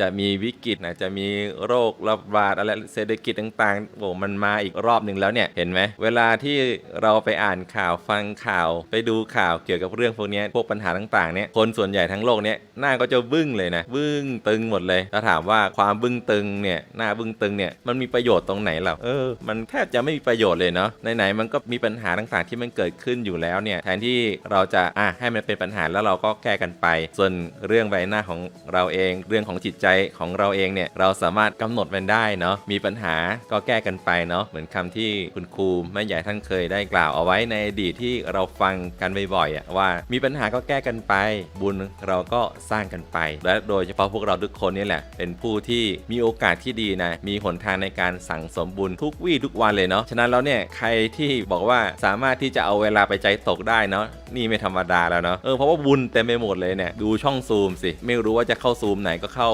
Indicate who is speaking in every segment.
Speaker 1: จะมีวิกฤตนะจะมีโรคระบาดอะไรเศรษฐกิจต่างๆโอ้มันมาอีกรอบหนึ่งแล้วเนี่ยเห็นไหมเวลาที่เราไปอ่านข่าวฟังข่าว ไปดูข่าวเกี่ยวกับเรื่องพวกนี้พวกปัญหาต่างๆเนี่ยคนส่วนใหญ่ทั้งโลกเนี่ยหน้าก็จะบึ้งเลยนะบึ้งตึงหมดเลยถ้าถามว่าความบึ้งตึงเนี่ยหน้าบึ้งตึงเนี่ยมันมีประโยชน์ตรงไหนล่ะเออ มันแทบจะไม่มีประโยชน์เลยเนาะไหนๆมันก็มีปัญหาต่างๆที่มันเกิดขึ้นอยู่แล้วเนี่ยแทนที่เราจะอะให้มันเป็นปัญหาแล้วเราก็แก้กันไป ส่วนเรื่องใบหน้าของเราเองเรื่องของจิตใจของเราเองเนี่ยเราสามารถกำหนดมันได้เนาะมีปัญหาก็แก้กันไปเนาะเหมือนคำที่คุณครูแม่ใหญ่ท่านเคยได้กล่าวเอาไว้ในอดีตที่เราฟังกันบ่อยๆอะว่ามีปัญหาก็แก้กันไป บุญเราก็สร้างกันไป และโดยเฉพาะพวกเราทุกคนนี่แหละ เป็นผู้ที่มีโอกาสที่ดีนะมีหนทางในการสั่งสมบุญทุกวี่ทุกวันเลยเนาะฉะนั้นแล้วเนี่ยใครที่บอกว่าสามารถที่จะเอาเวลาไปใจตกได้เนาะนี่ไม่ธรรมดาแล้วเนาะเออเพราะว่าบุญเต็มไปหมดเลยเนี่ยดูช่องซูมสิไม่รู้ว่าจะเข้าซูมไหนก็เข้า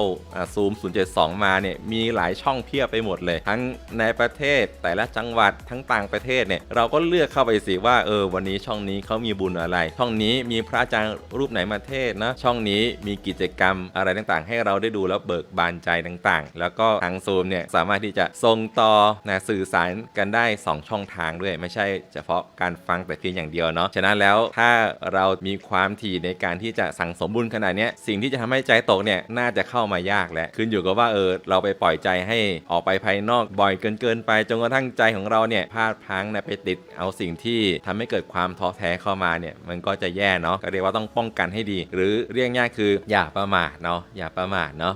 Speaker 1: ซูม 072 มาเนี่ยมีหลายช่องเพียบไปหมดเลย ทั้งในประเทศแต่ละจังหวัดทั้งต่างประเทศเนี่ยเราก็เลือกเข้าไปสิว่าเออวันนี้ช่องนี้เขามีบุญอะไร ช่องนี้มีพระอาจารย์รูปไหนมาเทศนะช่องนี้มีกิจกรรมอะไรต่างๆ ให้เราได้ดูแล้วเบิกบานใจต่างๆ แล้วก็ทางซูมเนี่ยสามารถที่จะส่งต่อนะสื่อสารกันได้ 2 ช่องทางด้วย ไม่ใช่เฉพาะการฟังแต่เพียงอย่างเดียวเนาะฉะนั้นแล้วถ้าเรามีความถี่ในการที่จะสั่งสมบุญขนาดนี้สิ่งที่จะทำให้ใจตกเนี่ยน่าจะเข้ามายากแล้วขึ้นอยู่กับว่าเออเราไปปล่อยใจให้ออกไปภายนอกบ่อยเกินเกินไปจนกระทั่งใจของเราเนี่ยพลาดพลั้งนะไปติดเอาสิ่งที่ทำให้เกิดความท้อแท้เข้ามาเนี่ยมันก็จะแย่เนาะก็เรียกว่าต้องป้องกันให้ดี หรือเรียกง่ายคืออย่าประมาทเนาะอย่าประมาทเนาะ